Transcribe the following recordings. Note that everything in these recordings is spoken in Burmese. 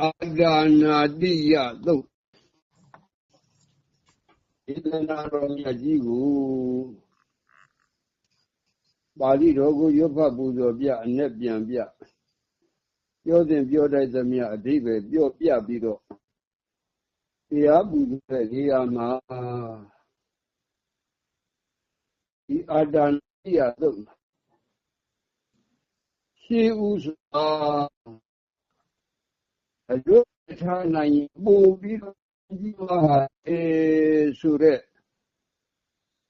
အာဒါနာတိယသုတ်ဣဒနာတော်မြတ်ကြီးကိုပါဠိတော်ကိုရွတ်ဖတ်ပူဇော်ပြအ내ပြန်ပြပြောစဉ်ပြောတိုက်သမျှအဓိပ္ပာယ်ပြောပြပြီးတော့တရားပူဇော်တဲ့နေရာမှာဒီအာဒါနိယသုတ်ရှိဥစွာ အကျိုးထားနိုင်ပို့ပြီးတော့ဒီမှာအဲဆိုတဲ့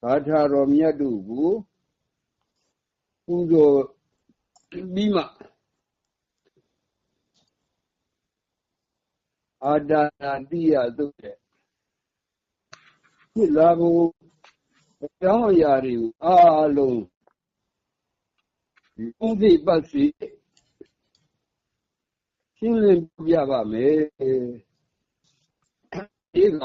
ဘာသာတော်မြတ်တို့ကိုပူဇော်ပြီးမှအာဒါနာတိယသုတ်တဲ့ဖြစ်လာဖို့အကြောင်းအရာတွေကိုအားလုံးဒီဥသိပတ်စီ ရှင်းလင်းပြပါမယ်ဒီက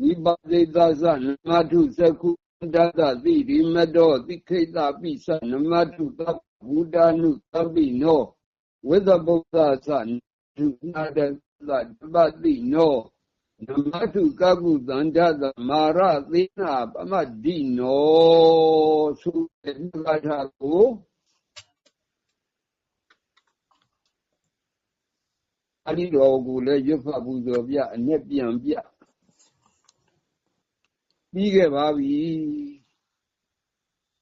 ဝိပါဒိသသနမထုသကုတတတိရိမတောတိခိတပိသနမထုသဘုဒ္ဓနုသပိနောဝိသဗုဒ္ဓသဒုနာတသတပတိနောနမထုကကုသန္တသမာရသေနာပမဒိနောသုတေကထာကို အရိတော်ကိုလည်းရွတ်ဖတ်ပူဇော်ပြအ내ပြန်ပြပြီးခဲ့ပါပြီ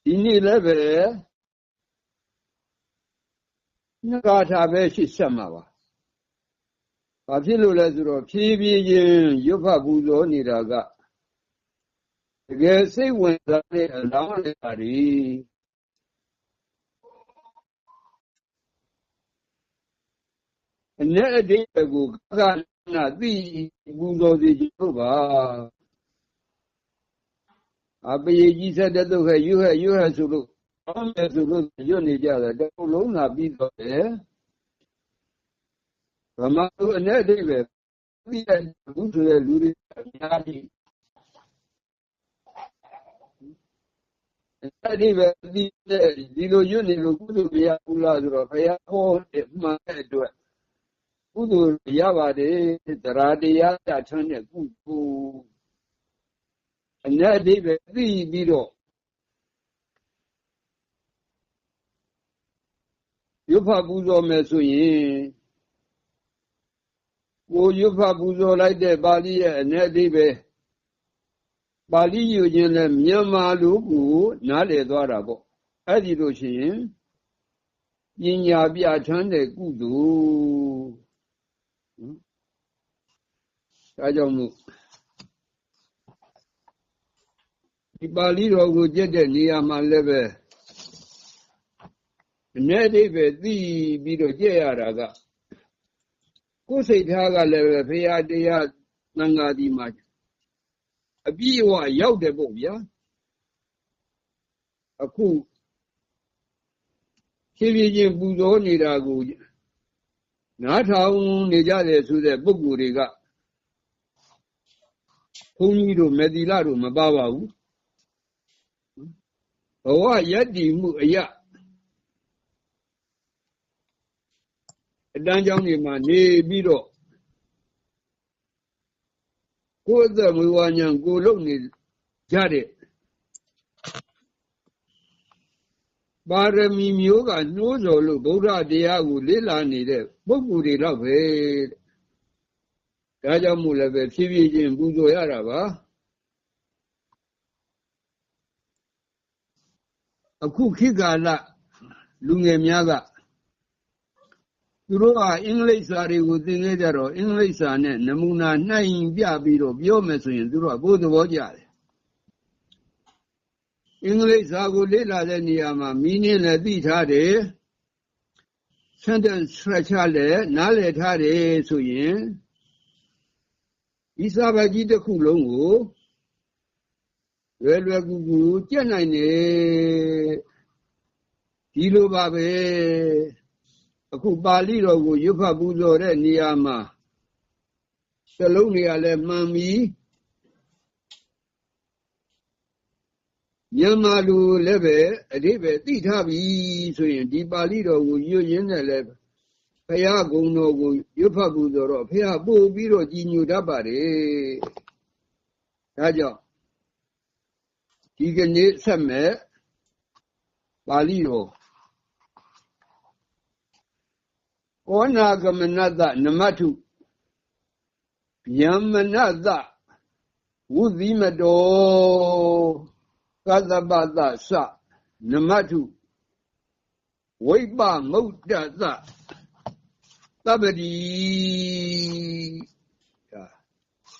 ဒီနေ့လည်းပဲညဂါထာပဲရှိဆက်မှာပါဘာဖြစ်လို့လဲဆိုတော့ဖြည်းဖြည်းချင်းရွတ်ဖတ်ပူဇော်နေတာကတကယ်စိတ်ဝင်စားတဲ့အလောင်းတွေပါဒီ အ내အတိတ်ကိုကနာသိပူဇော်စီလို့ပါအပယေကြီးဆက်တဲ့ဒုက္ခယူဟဲ့ယူဟဲ့ဆိုလို့အောင်းတယ်ဆိုလို့ရွတ်နေကြတယ်တခုလုံးသာပြီးတော့တယ်ဗမာလူအ내အတိတ်ပဲပြီးတဲ့ဘူးဆိုတဲ့လူတွေအများကြီးအဲ့ဒီပဲဒီဒီလိုရွတ်နေလို့ကုသိုလ်မရဘူးလားဆိုတော့ဘုရားဟောတဲ့မှန်တဲ့အတွက် ကုသိုလ်ရပါတယ်တရားတရားတထမ်းတဲ့ကုသိုလ်အ내အတိပဲသိပြီးတော့ရွတ်ဖတ်ပူဇော်မယ်ဆိုရင်ကိုရွတ်ဖတ်ပူဇော်လိုက်တဲ့ပါဠိရဲ့အ내အတိပဲပါဠိယူခြင်းနဲ့မြန်မာလူကိုနားလည်သွားတာပေါ့အဲ့ဒီလို့ရှိရင်ပညာပြဋ္ဌာန်းတဲ့ကုသိုလ် ဒါကြောင့်မို့ဒီပါဠိတော်ကိုကြက်တဲ့နေရာမှာလည်းပဲအ내အိဗယ်သိပြီးတော့ကြက်ရတာကကိုယ်စိတ်ထားကလည်းပဲဖရာတရားသံဃာဒီမှာအပြည့်အဝရောက်တယ်ပေါ့ဗျာအခုဖြည်းဖြည်းချင်းပူဇော်နေတာကိုနားထောင်နေကြတယ်ဆိုတဲ့ပုဂ္ဂိုလ်တွေက ဘုန်းကြီးတို့မေတိလတို့မပါပါဘူးဘဝယက်တည်မှုအရာအတန်းကြောင်းတွေမှာနေပြီးတော့ကိုယ်အသက်မွေးဝါညာကိုလုံနေကြတဲ့ပါရမီမျိုးကနှိုးစော်လို့ဗုဒ္ဓတရားကိုလေ့လာနေတဲ့ပုဂ္ဂိုလ်တွေတော့ပဲ ဒါကြောင့်မို့လည်းပဲဖြည်းဖြည်းချင်းပူဇော်ရတာပါအခုခေတ်ကာလလူငယ်များကသူတို့ကအင်္ဂလိပ်စာတွေကိုသင်ခဲ့ကြတော့အင်္ဂလိပ်စာနဲ့နမူနာနှိုင်းပြပြီးတော့ပြောမယ်ဆိုရင်သူတို့ကကိုယ်သဘောကျတယ်အင်္ဂလိပ်စာကိုလေ့လာတဲ့နေရာမှာ meaning လည်းသိထားတယ် sentence structure လည်းနားလည်ထားတယ်ဆိုရင် ဒီစာပေကြီးတစ်ခုလုံးကိုလွယ်လွယ်ကူကူကြက်နိုင်တယ်ဒီလိုပါပဲအခုပါဠိတော်ကိုရွတ်ဖတ်ပူဇော်တဲ့နေရာမှာစလုံးတွေကလည်းမှန်ပြီးမြန်မာလူလည်းပဲအတိပဲသိထားပြီဆိုရင်ဒီပါဠိတော်ကိုရွတ်ရင်းနဲ့လည်း ဖရာဂုံတော်ကိုရွတ်ဖတ်ဖို့ဆိုတော့ဖရာပို့ပြီးတော့ကြီးညိုတတ်ပါတယ်ဒါကြောင့်ဒီကနေ့ဆက်မဲ့ပါဠိတော်ကောနာကမနတနမထုယမနတဝုဇိမတောကသပတသနမထုဝိပမုတ်တသ သဗ္ဗတိဒါ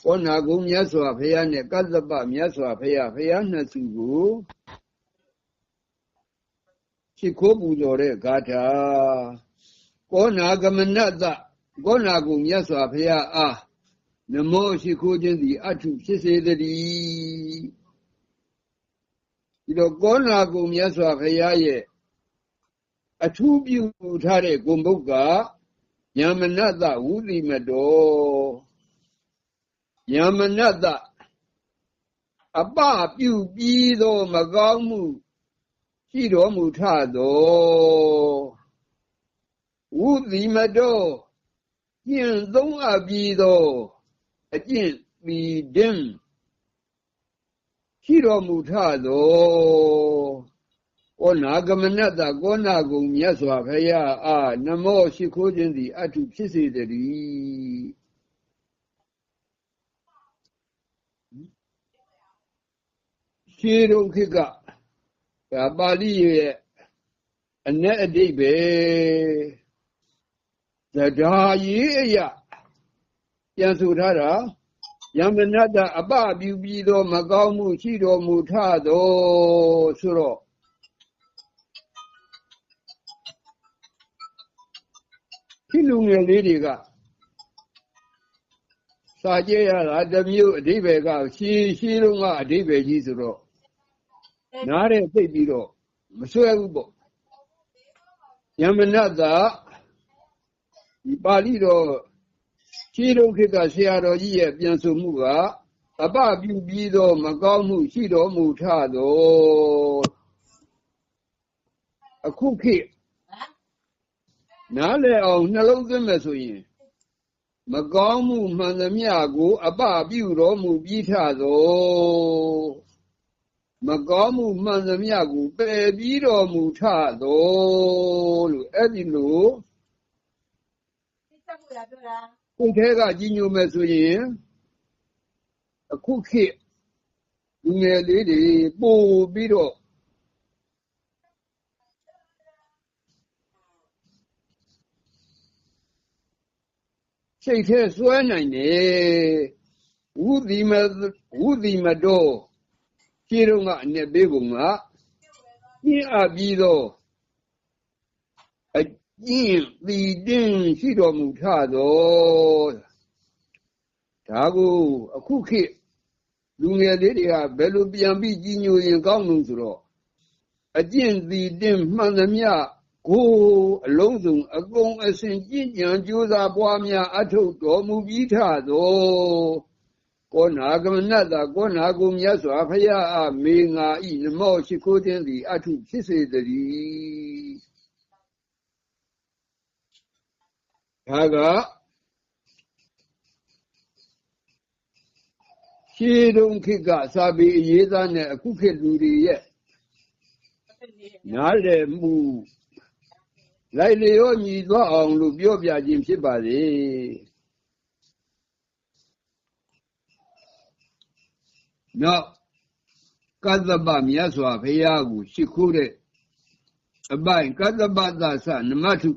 ကောနာကုံမြတ်စွာဘုရားနဲ့ကသပမြတ်စွာဘုရားဘုရားနှစ်စုကိုရှိခိုးပူဇော်တဲ့ဂါထာကောနာကမနတကောနာကုံမြတ်စွာဘုရားအားနမောရှိခိုးခြင်းသည်အထုဖြစ်စေတည်းဒီတော့ကောနာကုံမြတ်စွာဘုရားရဲ့အထူးပြုထားတဲ့ဂုံဘုတ်က ယမနတဝုတိမတောယမနတအပပြုပြီးသောမကောင်းမှုရှိတော်မူထသောဝုတိမတောကျင့်သုံးအပ်ပြီးသောအကျင့်ပီတင်းရှိတော်မူထသော ကောနာကမနတကောနာကုံမြတ်စွာဘုရားအားနမောရှိခိုးခြင်းသည်အထုဖြစ်စေတည်းရှင်းတော့ခေတ်ကဒါပါဠိရဲ့အ내အတိတ်ပဲသဒ္ဓါရေးအရာပြန်ဆိုထားတာယမနတအပပြုပြီးသော မကောင်းမှုရှိတော်မူထသောဆိုတော့ ဒီလူငယ်လေးတွေကစာကြရတာတမျိုးအဓိပ္ပာယ်ကရှင်းရှင်းလုံးကအဓိပ္ပာယ်ကြီးဆိုတော့နားတဲ့သိပြီးတော့မဆွဲဘူးပေါ့ယမနတဒီပါဠိတော်ရှင်းလုံးခေတ်ကဆရာတော်ကြီးရဲ့ပြန်ဆိုမှုကအပပြုပြီးတော့မကောင်းမှုရှိတော်မူထသောအခုခေတ် နားလည်အောင်နှလုံးသွင်းမယ်ဆိုရင်မကောင်းမှုမှန်သမျှကို အပပြုတော်မူပြီးထသောမကောင်းမှုမှန်သမျှကိုပယ်ပြီးတော်မူထသောလို့အဲ့ဒီလိုကိုယ်ထဲကကြီးညိုမယ်ဆိုရင်အခုခေတ်လူငယ်လေးတွေပို့ပြီးတော့ စိတ်ထဲစွဲနိုင်တယ်ဝုတိမဝုတိမတော်ခြေတော့ကအနဲ့ပေးကုန်ကပြင်းအပ်ပြီးတော့အကျင့်သီတင်းရှိတော်မူထသောဒါကိုအခုခေတ်လူငယ်လေးတွေကဘယ်လိုပြန်ပြီးကြီးညိုရင်ကောင်းလို့ဆိုတော့အကျင့်သီတင်းမှန်သမျှ ကိုအလုံးစုံအကုန်အစင်ကြည်ကြံကြိုးစားပွားများအထုတ်တော်မူပြီးထသောကောနာကမနတကောနာကုမြတ်စွာဘုရားအမေငါဤနမောရှိခိုးခြင်းသည်အထုဖြစ်စေတည်းဒါကရှေးတုန်းခေတ်ကစာပေအရေးသားနဲ့အခုခေတ်လူတွေရဲ့နားလည်မှု လိုက်လျောညီသွားအောင်လို့ပြောပြခြင်းဖြစ်ပါလေနောက်ကသဗ္ဗမြတ်စွာဘုရားကိုရှိခိုးတဲ့အပိုင်ကသဗ္ဗသသနမထု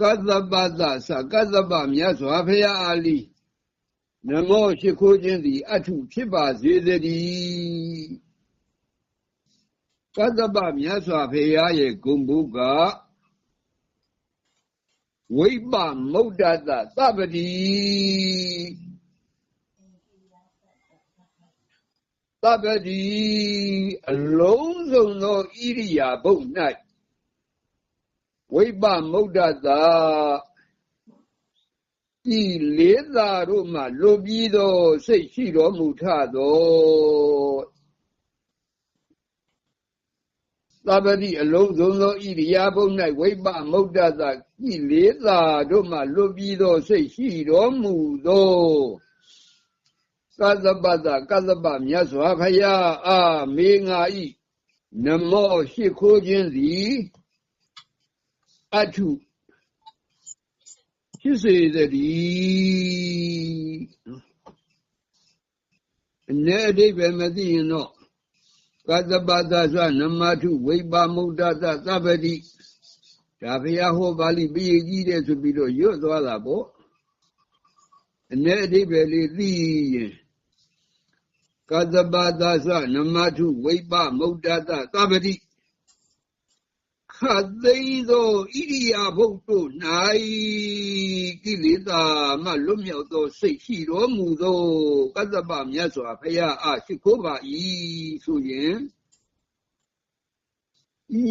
ကသဗ္ဗသသကသဗ္ဗမြတ်စွာဘုရားအာလီနမောရှိခိုးခြင်းသည်အထုဖြစ်ပါစေတည်း ကသဗ္ဗမြတ်စွာဘုရားရဲ့ဂုံဘုကဝိပမုဒ္ဒတသဗ္ဗတိသဗ္ဗတိအလုံးစုံသောဣရိယာပုတ်၌ဝိပမုဒ္ဒတဤလေးသာတို့မှလွတ်ပြီးသောစိတ်ရှိတော်မူထသော သသဗ္ဗတိအလုံးစုံသောဣရိယာပု၌ဝိပမုဒ္ဒသကိလေသာတို့မှလွတ်ပြီးသောစိတ်ရှိတော်မူသောကသပ္ပတကသပ္ပမြတ်စွာဘုရားအာမေငါဤနမောရှိခိုးခြင်းသည်အထုဖြစ်စေတည်းအနေအဓိပ္ပာယ်မသိရင်တော့ ကသပ္ပတသနမထုဝိပါမုဒ္ဒသသဗ္ဗတိဒါဘုရားဟောပါဠိပြည့်ကြီးတယ်ဆိုပြီးတော့ရွတ်သွားတာပေါ့အနေအဓိပ္ပာယ်လေးသိရင်ကသပ္ပတသနမထုဝိပါမုဒ္ဒသသဗ္ဗတိ ခသိသောဣရိယာပုတ်တို့၌ကိလေသာမှလွတ်မြောက်သောစိတ်ရှိတော်မူသောကသဗ္ဗမြတ်စွာဘုရားအားရှိခိုးပါ၏ဆိုရင်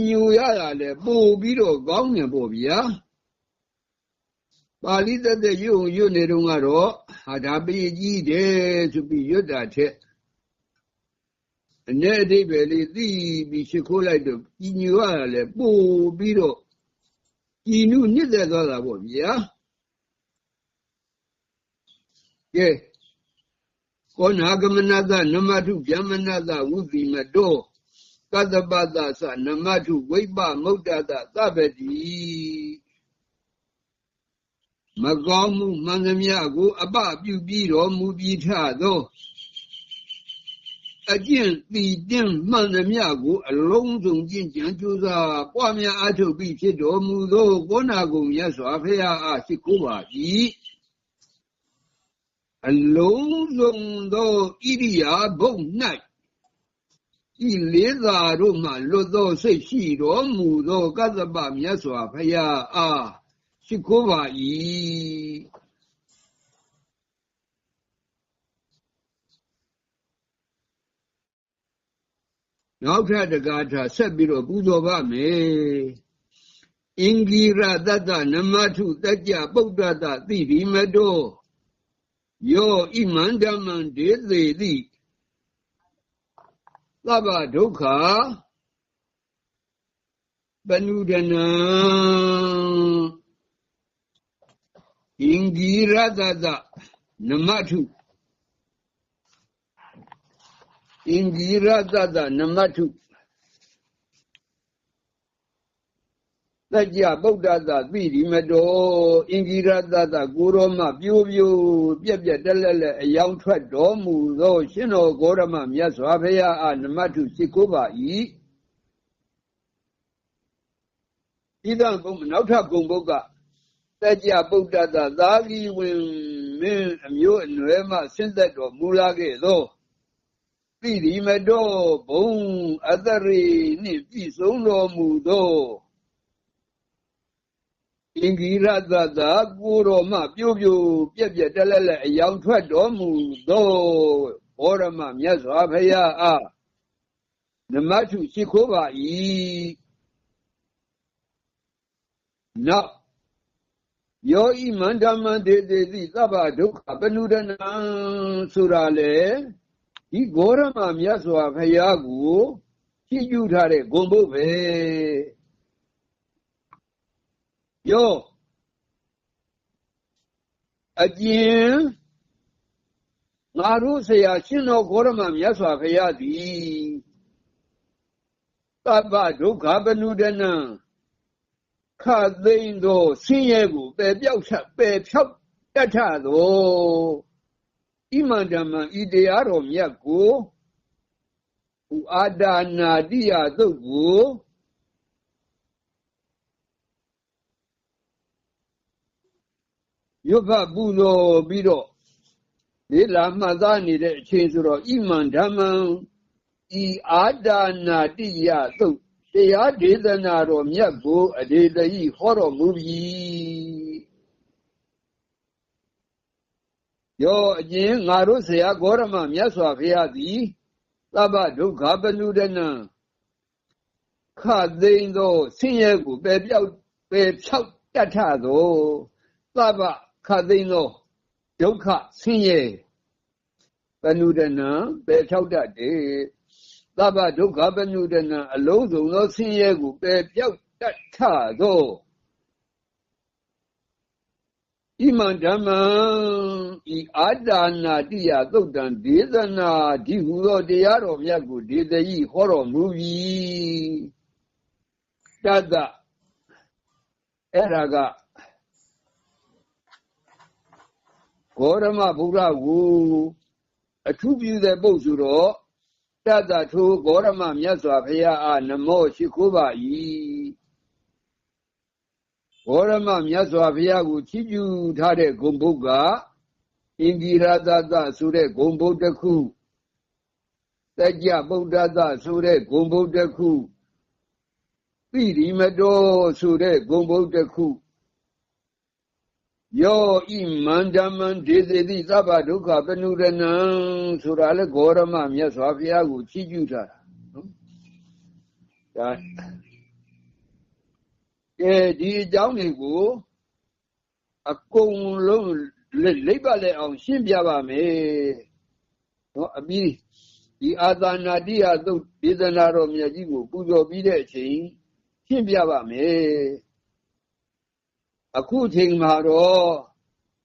ညူရတာလေပို့ပြီးတော့ကောင်းနေပေါ့ဗျာပါဠိသက်သက်ရွတ်ရွတ်နေတော့ကတော့ဟာဒါပေကြီးတယ်ဆိုပြီးရွတ်တာထက် အနေအဓိပ္ပာယ်လေးသိပြီးရှိခိုးလိုက်တော့ကြီးညိုရတာလေပို့ပြီးတော့ကြီးနုညစ်သက်သွားတာပေါ့ဗျာကဲကောနာဂမနတနမတုဗျမနတဝုတိမတောကတ္တပတ္တသနမတုဝိပမုဒ္ဒတသဗ္ဗတိမကောင်းမှုမှန်သမျှကို အပပြုပြီးတော်မူပြီးထသော အကျင့်တည်တင်းမှန်သမျှကို အလုံးစုံကျင့်ကြံကြိုးစားပွားများအားထုတ်ပြီးဖြစ်တော်မူသောကောနာကုံမြတ်စွာဘုရားအားရှိခိုးပါ၏အလုံးစုံသောဣရိယာဘုံ၌ဤလေးသာတို့မှလွတ်သောစိတ်ရှိတော်မူသောကသဗ္ဗမြတ်စွာဘုရားအားရှိခိုးပါ၏ နောက်ထပ်တကားထဆက်ပြီးတော့ပူဇော်ပါမယ်အင်္ဂိရတတနမထုတကြပုဒ္ဒတသိရိမတောယောဣမန္ဓမံဒေသေတိသဗ္ဗဒုက္ခပနုဒနံအင်္ဂိရတတနမထု အင်္ဂိရတတနမထုတကြဗုဒ္ဓသာသိဒီမတော်အင်္ဂိရတတကိုရောမပြိုးပြိုးပြက်ပြက်တက်လက်လက်အယောင်ထွက်တော်မူသော ရှင်တော်ဂေါရမမြတ်စွာဘုရားအားနမထုရှိခိုးပါ၏ဣဒံဘုံနောက်ထပ်ဂုံဘုတ်ကတကြဗုဒ္ဓသာသာဂီဝင်မင်းအမျိုးအနွယ်မှဆင်းသက်တော်မူလာခဲ့သော တိရိမတော်ဘုံအတရေနှင့်ပြည့်စုံတော်မူသောအင်္ဂိရသသာကိုတော်မှပြို့ပြို့ပြက်ပြက်တက်လက်လက်အယောင်ထွက်တော်မူသောဘောရမမြတ်စွာဘုရားအားနမထုရှိခိုးပါ၏နောက်ယောဤမန္တမန္တေတိသဗ္ဗဒုက္ခပနုဒနံဆိုတာလေ ဒီဂေါရမမြတ်စွာဘုရားကိုကြည့်ကျူထားတဲ့ဂုံဘုတ်ပဲယောအကျဉ်ငါတို့ဆရာရှင်တော်ဂေါရမမြတ်စွာဘုရားသည်သဗ္ဗဒုက္ခပနုဒနံခသိမ့်သောဆင်းရဲကိုပယ်ပြောက်ချက်ပယ်ဖြောက်တတ်ထသော ဣမန္တမံဤတရားတော်မြတ်ကိုဥအာဒါနာတိယသုတ်ကိုရွတ်ဖတ်ပူဇော်ပြီးတော့လေလာမှတ်သားနေတဲ့အချိန်ဆိုတော့ဣမန္ဓမ္မံဤအာဒါနာတိယသုတ်တရားဒေသနာတော်မြတ်ကိုအဒေတယိဟောတော်မူပြီ ယောအကျဉ်ငါတို့ဆရာဂေါရမမြတ်စွာဘုရားသည်သဗ္ဗဒုက္ခပနုဒနံခသိမ့်သောဆင်းရဲကိုပယ်ပြောက်ပယ်ဖြောက်တတ်ထသောသဗ္ဗခသိမ့်သောဒုက္ခဆင်းရဲပနုဒနံပယ်ဖြောက်တတ်တယ်သသဗ္ဗဒုက္ခပနုဒနာအလုံးစုံသောဆင်းရဲကိုပယ်ပြောက်တတ်ထသော ဣမံဓမ္မံဤအာဒါနာတိယသုတ်တံဒေသနာဒီဟုသောတရားတော်မြတ်ကိုဒေသဤဟောတော်မူ၏တတ္တအဲ့ဒါကဂေါရမဗုဒ္ဓကိုအထူးပြုတဲ့ပုဂ္ဂိုလ်တော့တတ္တထိုဂေါရမမြတ်စွာဘုရားအားနမောရှိခိုးပါ၏ ဂေါရမမြတ်စွာဘုရားကိုချီးကျူးထားတဲ့ဂုံဘုတ်ကအင်ဒီရာတတဆိုတဲ့ဂုံဘုတ်တစ်ခုတကြဗုဒ္ဓတဆိုတဲ့ဂုံဘုတ်တစ်ခုပိရိမတော်ဆိုတဲ့ဂုံဘုတ်တစ်ခုယောဣမန္တမံဒေသေတိသဗ္ဗဒုက္ခပနုရဏံဆိုတာလေဂေါရမမြတ်စွာဘုရားကိုချီးကျူးထားတာနော်ဒါ ကဲဒီအကြောင်းတွေကိုအကုန်လုံးလိပ်ပါလေအောင် ရှင်းပြပါမယ်နော်အပြီးဒီအာသနာတိယသုတ်ဒေသနာတော်မြတ်ကြီးကိုပူဇော်ပြီးတဲ့အချိန်ရှင်းပြပါမယ်အခုချိန်မှာတော့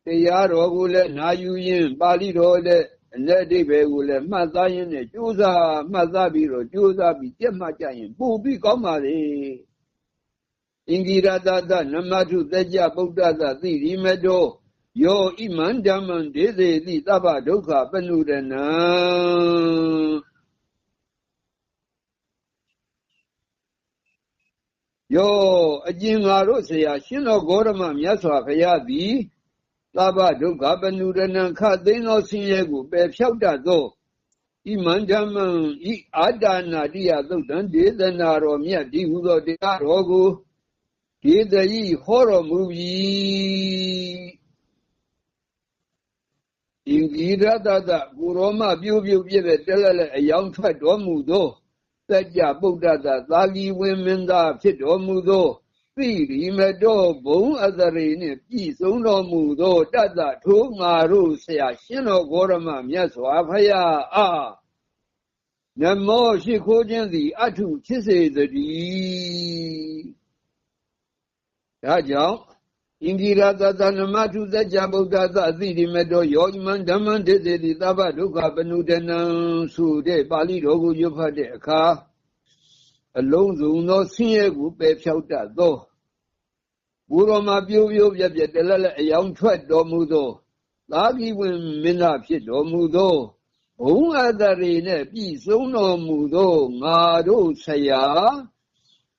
တရားတော်ကိုလည်းနာယူရင်းပါဠိတော်လည်းအလက်အဓိပ္ပာယ်ကိုလည်းမှတ်သားရင်းနဲ့ကြိုးစားမှတ်သားပြီးတော့ကြိုးစားပြီးကြက်မှတ်ကြရင်ပို့ပြီးကောင်းပါလေ အင်္ဂိရတတနမထုတကြဗုဒ္ဓသသိရိမတောယောဣမံဓမ္မံဒေသေတိသဗ္ဗဒုက္ခပနုရဏံယောအကျဉ်ငါတို့ဆရာရှင်တော်ဂေါရမမြတ်စွာဘုရားသည်သဗ္ဗဒုက္ခပနုရဏံခသိန်းသောဆင်းရဲကိုပယ်ဖြောက်တတ်သောဣမန္ဓမံဤအာဒါနာတိယသုတ်တံဒေသနာတော်မြတ်ဒီဟုသောတရားတော်ကို ဒေသဤဟောတော်မူပြီဣင်္ဂိရတတကိုရောမပြိုးပြိုးပြည့်ပြည့်တက်လက်လက်အယောင်ထွက်တော်မူသောစัจ जा ပုဒ္ဒတသာလီဝင်းမင်းသားဖြစ်တော်မူသောသိရီမတော်ဘုံအသရေနှင့်ပြည်စုံတော်မူသောတတ္တထိုငါတို့ဆရာရှင်တော်ဂေါရမမြတ်စွာဘုရားအားနမောရှိခိုးခြင်းသည်အထုဖြစ်စေတည်း ဒါကြောင့်ဣန္ဒိရသသနမထုသัจ जा ဗုဒ္ဓသအသိရိမတော်ယောဣမံဓမ္မံဒိသေတိသဗ္ဗဒုက္ခပနုဒနံဆိုတဲ့ပါဠိတော်ကိုရွတ်ဖတ်တဲ့အခါအလုံးစုံသောဆင်းရဲကိုပယ်ဖြောက်တတ်သောဘူရောမှာပြိုးပြိုးပြက်ပြက်တလက်လက်အယောင်ထွက်တော်မူသောသာဂီဝင်မင်းသားဖြစ်တော်မူသောဘုံအတရေနဲ့ပြည်စုံတော်မူသောငါတို့ဆရာ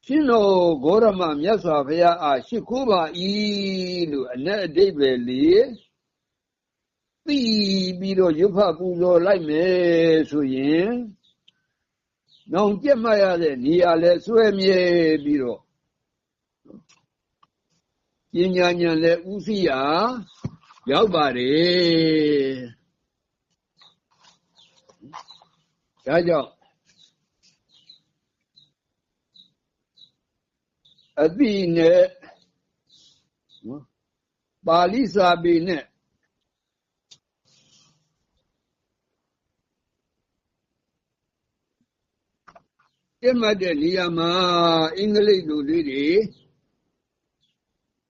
ရှင်တော်ဂေါရမမြတ်စွာဘုရားအားရှိခိုးပါ၏လို့အ내အဓိပ္ပာယ်လေးသိပြီးတော့ရွတ်ဖတ်ပူဇော်လိုက်မယ်ဆိုရင်နောင်ကြက်မှတ်ရတဲ့နေရာလဲစွဲမြဲပြီးတော့ပညာဉာဏ်လဲဥသိရာရောက်ပါတယ်ဒါကြောင့် အတိနဲ့ပါဠိစာပေနဲ့ပြတ်မှတ်တဲ့နေရာမှာအင်္ဂလိပ်လူလေးတွေ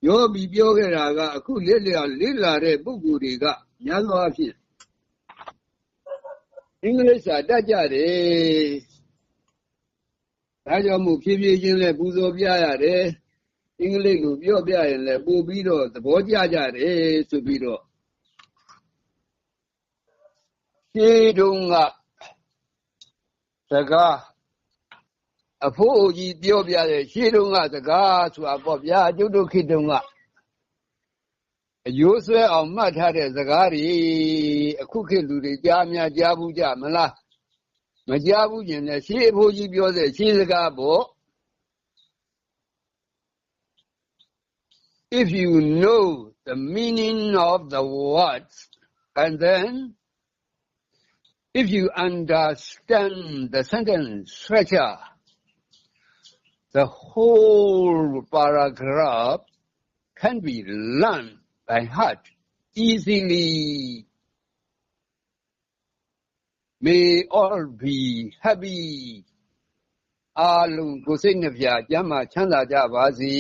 ရောပြီးပြောခဲ့တာကအခုလက်လျာလေးလာတဲ့ပုဂ္ဂိုလ်တွေကများသောအားဖြင့်အင်္ဂလိပ်စာတတ်ကြတယ် ဒါကြောင့်မို့ဖြည်းဖြည်းချင်းလည်းပူဇော်ပြရတယ်အင်္ဂလိပ်လိုပြောပြရင်လည်းပို့ပြီးတော့သဘောကျကြတယ်ဆိုပြီးတော့ရှင်းတုံးကစကားအဖိုးကြီးပြောပြတဲ့ရှေးတုန်းကစကားဆိုတာပေါ့ဗျာကျုပ်တို့ခေတ်တုန်းကအယိုးဆွဲအောင်မှတ်ထားတဲ့စကားတွေအခုခေတ်လူတွေကြားများကြားဘူးကြမလား မကြားဘူးကျင်လည်းရှေးအဖိုးကြီးပြောတဲ့ရှေးစကားပေါ့ if you know the meaning of the words and then if you understand the sentence structure the whole paragraph can be learned by heart easily May all be happy အားလုံးကိုယ်စိတ်နှပြကျမ်းမာချမ်းသာကြပါစေ